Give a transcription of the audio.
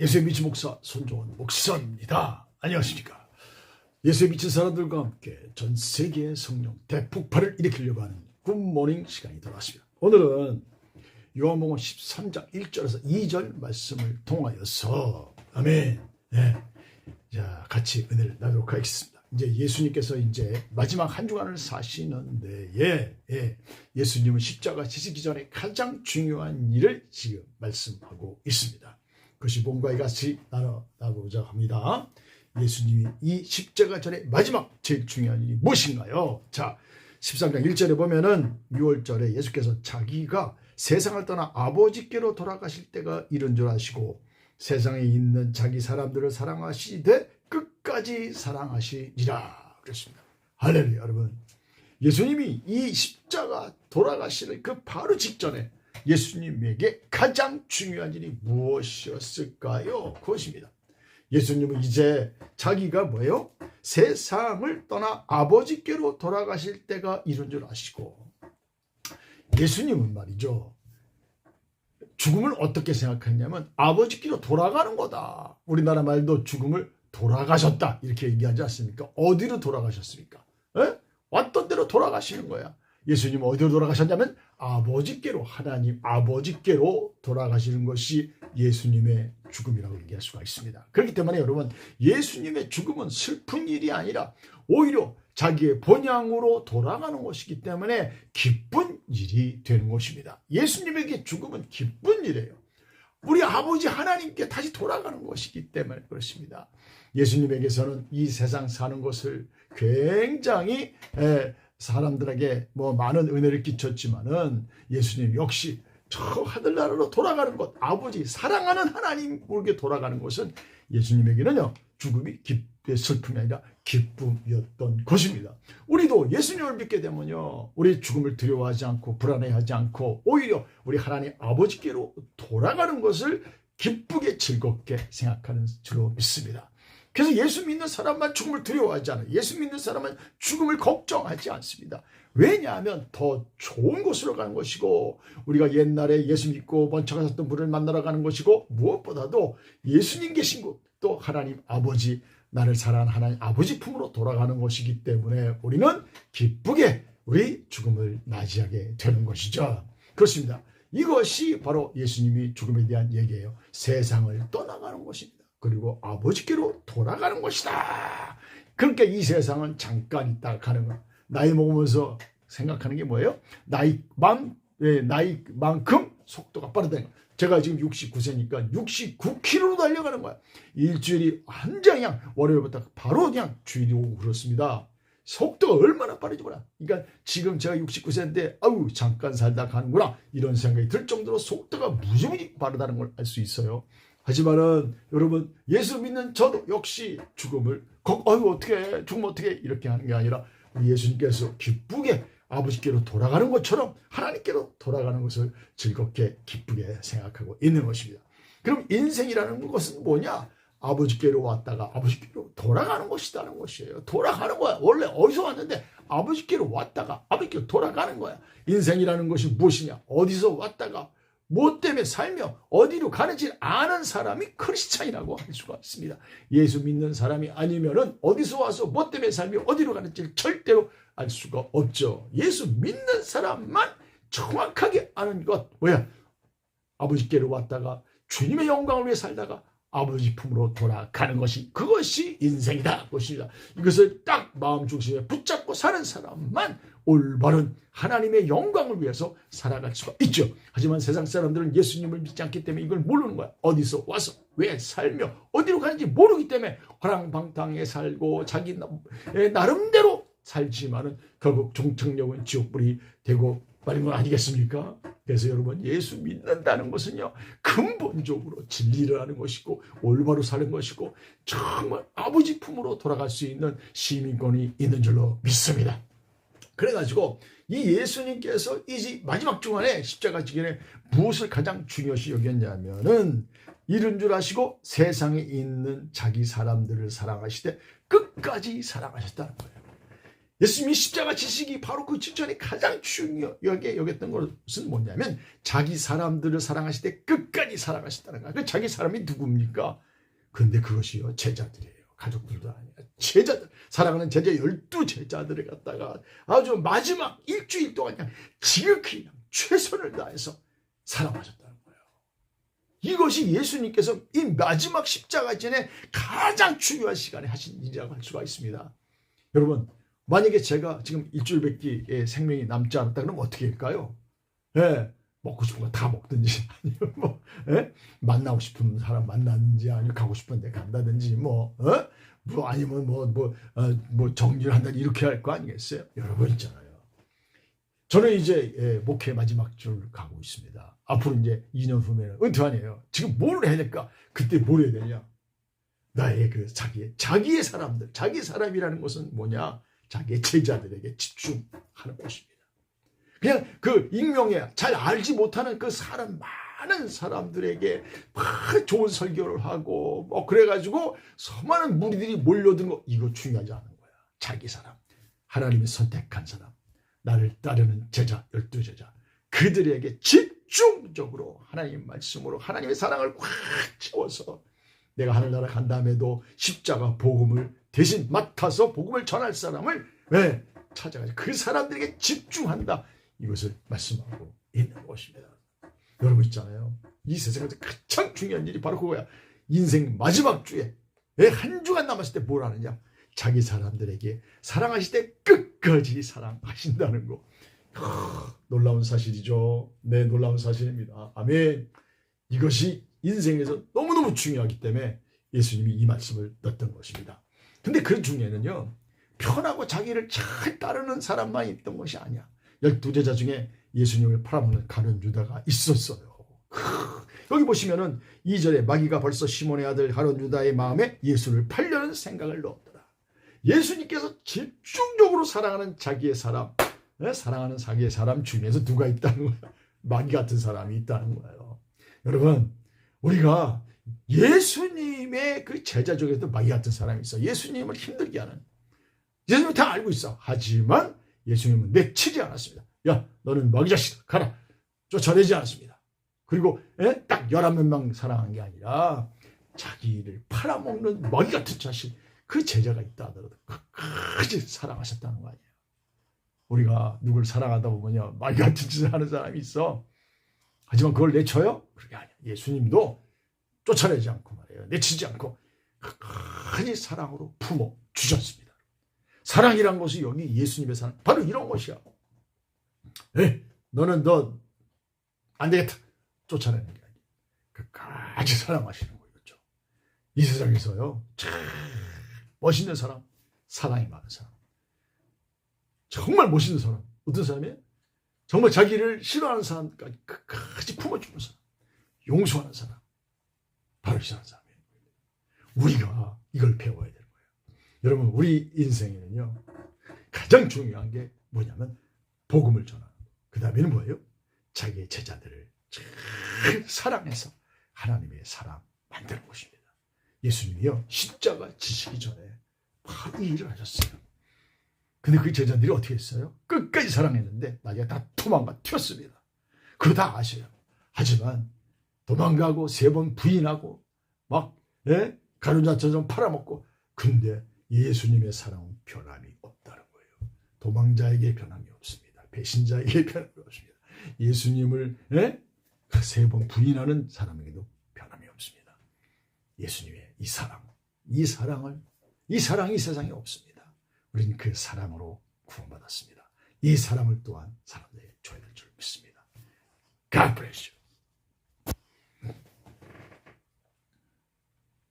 예수의 미친 목사 손종원 목사입니다. 안녕하십니까. 예수의 미친 사람들과 함께 전 세계의 성령 대폭발을 일으키려고 하는 굿모닝 시간이 돌아왔습니다. 오늘은 요한복음 13장 1절에서 2절 말씀을 통하여서 아멘. 네. 자, 같이 은혜를 나누도록 하겠습니다. 이제 예수님께서 이제 마지막 한 주간을 사시는데, 예, 예. 예수님은 십자가 지시기 전에 가장 중요한 일을 지금 말씀하고 있습니다. 그것이 본과 같이 나눠나보자 합니다. 예수님이 이 십자가 전에 마지막 제일 중요한 일이 무엇인가요? 자, 13장 1절에 보면은 6월절에 예수께서 자기가 세상을 떠나 아버지께로 돌아가실 때가 이른 줄 아시고 세상에 있는 자기 사람들을 사랑하시되 끝까지 사랑하시리라 그랬습니다. 할렐루야 여러분. 예수님이 이 십자가 돌아가시는 그 바로 직전에 예수님에게 가장 중요한 일이 무엇이었을까요? 그것입니다. 예수님은 이제 자기가 뭐예요? 세상을 떠나 아버지께로 돌아가실 때가 이른 줄 아시고 예수님은 말이죠. 죽음을 어떻게 생각했냐면 아버지께로 돌아가는 거다. 우리나라 말도 죽음을 돌아가셨다. 이렇게 얘기하지 않습니까? 어디로 돌아가셨습니까? 에? 왔던 대로 돌아가시는 거야. 예수님은 어디로 돌아가셨냐면 아버지께로 하나님 아버지께로 돌아가시는 것이 예수님의 죽음이라고 얘기할 수가 있습니다. 그렇기 때문에 여러분 예수님의 죽음은 슬픈 일이 아니라 오히려 자기의 본향으로 돌아가는 것이기 때문에 기쁜 일이 되는 것입니다. 예수님에게 죽음은 기쁜 일이에요. 우리 아버지 하나님께 다시 돌아가는 것이기 때문에 그렇습니다. 예수님에게서는 이 세상 사는 것을 굉장히 사람들에게 뭐 많은 은혜를 끼쳤지만은 예수님 역시 저 하늘나라로 돌아가는 것, 아버지 사랑하는 하나님에게 돌아가는 것은 예수님에게는요 죽음이 기, 슬픔이 아니라 기쁨이었던 것입니다. 우리도 예수님을 믿게 되면요 우리 죽음을 두려워하지 않고 불안해하지 않고 오히려 우리 하나님 아버지께로 돌아가는 것을 기쁘게 즐겁게 생각하는 줄로 믿습니다. 그래서 예수 믿는 사람만 죽음을 두려워하지 않아요. 예수 믿는 사람은 죽음을 걱정하지 않습니다. 왜냐하면 더 좋은 곳으로 가는 것이고 우리가 옛날에 예수 믿고 가셨던 분을 만나러 가는 것이고 무엇보다도 예수님 계신 곳 또 하나님 아버지 나를 사랑하는 하나님 아버지 품으로 돌아가는 것이기 때문에 우리는 기쁘게 우리 죽음을 맞이하게 되는 것이죠. 그렇습니다. 이것이 바로 예수님이 죽음에 대한 얘기예요. 세상을 떠나가는 것입니다. 그리고 아버지께로 돌아가는 것이다. 그러니까 이 세상은 잠깐 있다 가는 거. 나이 먹으면서 생각하는 게 뭐예요? 나이만 예, 나이만큼 속도가 빠르다. 제가 지금 69세니까 69km로 달려가는 거야. 일주일이 한장 그냥 월요일부터 바로 그냥 주일이 오고 그렇습니다. 속도가 얼마나 빠르지 몰라. 그러니까 지금 제가 69세인데 아우 잠깐 살다 가는구나 이런 생각이 들 정도로 속도가 무지무지 빠르다는 걸 알 수 있어요. 하지만은 여러분 예수 믿는 저도 역시 죽음을 아유 어떻게 죽으면 어떻게 이렇게 하는 게 아니라 예수님께서 기쁘게 아버지께로 돌아가는 것처럼 하나님께로 돌아가는 것을 즐겁게 기쁘게 생각하고 있는 것입니다. 그럼 인생이라는 것은 뭐냐? 아버지께로 왔다가 아버지께로 돌아가는 것이다는 것이에요. 돌아가는 거야. 원래 어디서 왔는데 아버지께로 왔다가 아버지께로 돌아가는 거야. 인생이라는 것이 무엇이냐? 어디서 왔다가 뭐 때문에 살며 어디로 가는지 아는 사람이 크리스찬이라고 할 수가 있습니다. 예수 믿는 사람이 아니면은 어디서 와서 뭐 때문에 살며 어디로 가는지 절대로 알 수가 없죠. 예수 믿는 사람만 정확하게 아는 것 뭐야? 아버지께로 왔다가 주님의 영광을 위해 살다가 아버지 품으로 돌아가는 것이 그것이 인생이다 것입니다. 이것을 딱 마음 중심에 붙잡고 사는 사람만 올바른 하나님의 영광을 위해서 살아갈 수가 있죠. 하지만 세상 사람들은 예수님을 믿지 않기 때문에 이걸 모르는 거야. 어디서 와서 왜 살며 어디로 가는지 모르기 때문에 화랑방탕에 살고 자기 나름대로 살지만은 결국 종착역은 지옥불이 되고 말인 건 아니겠습니까? 그래서 여러분 예수 믿는다는 것은요 근본적으로 진리를 하는 것이고 올바로 사는 것이고 정말 아버지 품으로 돌아갈 수 있는 시민권이 있는 줄로 믿습니다. 그래가지고 이 예수님께서 이 마지막 중간에 십자가 지경에 무엇을 가장 중요시 여겼냐면은 이런 줄 아시고 세상에 있는 자기 사람들을 사랑하시되 끝까지 사랑하셨다는 거예요. 예수님이 십자가 지식이 바로 그 직전에 가장 중요하게 여겼던 것은 뭐냐면 자기 사람들을 사랑하실 때 끝까지 사랑하셨다는 거야. 그 자기 사람이 누굽니까? 그런데 그것이요 제자들이에요. 가족들도 아니야. 제자들 사랑하는 제자 열두 제자들을 갖다가 아주 마지막 일주일 동안 그냥 지극히 그냥 최선을 다해서 사랑하셨다는 거예요. 이것이 예수님께서 이 마지막 십자가 전에 가장 중요한 시간에 하신 일이라고 할 수가 있습니다. 여러분 만약에 제가 지금 일주일밖에 생명이 남지 않았다 그러면 어떻게 할까요? 예, 먹고 싶은 거 다 먹든지 아니면 뭐 예? 만나고 싶은 사람 만나든지 아니면 가고 싶은 데 간다든지 뭐, 어? 뭐 아니면 뭐뭐 어, 뭐 정리를 한다든지 이렇게 할 거 아니겠어요? 여러분 있잖아요. 저는 이제 예, 목회 마지막 줄 가고 있습니다. 앞으로 이제 2년 후면 은퇴 아니에요. 지금 뭘 해야 될까? 그때 뭘 해야 되냐? 나의 그 자기의 자기의 사람들, 자기 사람이라는 것은 뭐냐? 자기의 제자들에게 집중하는 것입니다. 그냥 그 익명에 잘 알지 못하는 그 사람 많은 사람들에게 막 좋은 설교를 하고 뭐 그래가지고 수많은 무리들이 몰려든 거 이거 중요하지 않은 거야. 자기 사람, 하나님이 선택한 사람, 나를 따르는 제자, 열두 제자 그들에게 집중적으로 하나님 말씀으로 하나님의 사랑을 꽉 채워서 내가 하늘나라 간 다음에도 십자가 복음을 대신 맡아서 복음을 전할 사람을 왜 찾아가지고 그 사람들에게 집중한다. 이것을 말씀하고 있는 것입니다. 여러분 있잖아요. 이 세상에서 가장 중요한 일이 바로 그거야. 인생 마지막 주에 한 주간 남았을 때 뭘 하느냐? 자기 사람들에게 사랑하실 때 끝까지 사랑하신다는 거. 하, 놀라운 사실이죠. 네, 놀라운 사실입니다. 아멘. 이것이 인생에서 너무너무 중요하기 때문에 예수님이 이 말씀을 넣었던 것입니다. 근데 그 중에는요, 편하고 자기를 잘 따르는 사람만 있던 것이 아니야. 열두 제자 중에 예수님을 팔아먹는 가룟 유다가 있었어요. 여기 보시면은 2절에 마귀가 벌써 시몬의 아들 가룟 유다의 마음에 예수를 팔려는 생각을 넣었더라. 예수님께서 집중적으로 사랑하는 자기의 사람, 네? 사랑하는 자기의 사람 중에서 누가 있다는 거야. 마귀 같은 사람이 있다는 거예요. 여러분, 우리가 예수님의 그 제자 중에도 마귀 같은 사람이 있어. 예수님을 힘들게 하는. 예수님은 다 알고 있어. 하지만 예수님은 내치지 않았습니다. 야, 너는 마귀 자식 가라. 쫓아내지 않았습니다. 그리고 에? 딱 열한 명 사랑한 게 아니라 자기를 팔아먹는 마귀 같은 자식 그 제자가 있다 하더라도 끝까지 사랑하셨다는 거 아니에요. 우리가 누굴 사랑하다 보면요 마귀 같은 짓을 하는 사람이 있어. 하지만 그걸 내쳐요? 그게 아니야. 예수님도 쫓아내지 않고 말이에요. 내치지 않고 끝까지 사랑으로 품어 주셨습니다. 사랑이란 것이 여기 예수님의 사랑 바로 이런 것이야. 에 너는 너 안 되겠다. 쫓아내는 게 아니야. 끝까지 사랑하시는 거겠죠. 이 세상에서요. 참 멋있는 사람, 사랑이 많은 사람. 정말 멋있는 사람. 어떤 사람이에요? 정말 자기를 싫어하는 사람까지 끝까지 품어주는 사람. 용서하는 사람. 바로 이 사람이에요. 우리가 이걸 배워야 되는 거예요. 여러분, 우리 인생에는요, 가장 중요한 게 뭐냐면, 복음을 전하는 거. 그 다음에는 뭐예요? 자기의 제자들을 잘 사랑해서 하나님의 사람 만드는 것입니다. 예수님이요, 십자가 지시기 전에 바로 이 일을 하셨어요. 근데 그 제자들이 어떻게 했어요? 끝까지 사랑했는데 나중에 다 도망가 튀었습니다. 그거 다 아셔요. 하지만 도망가고 세 번 부인하고 막 예? 가루자처럼 팔아먹고 근데 예수님의 사랑은 변함이 없다는 거예요. 도망자에게 변함이 없습니다. 배신자에게 변함이 없습니다. 예수님을 예? 세 번 부인하는 사람에게도 변함이 없습니다. 예수님의 이 사랑, 이 사랑을 이 사랑이 세상에 없습니다. 우리는 그 사랑으로 구원받았습니다. 이 사랑을 또한 사람들에게 줘야 될 줄 믿습니다. God bless you.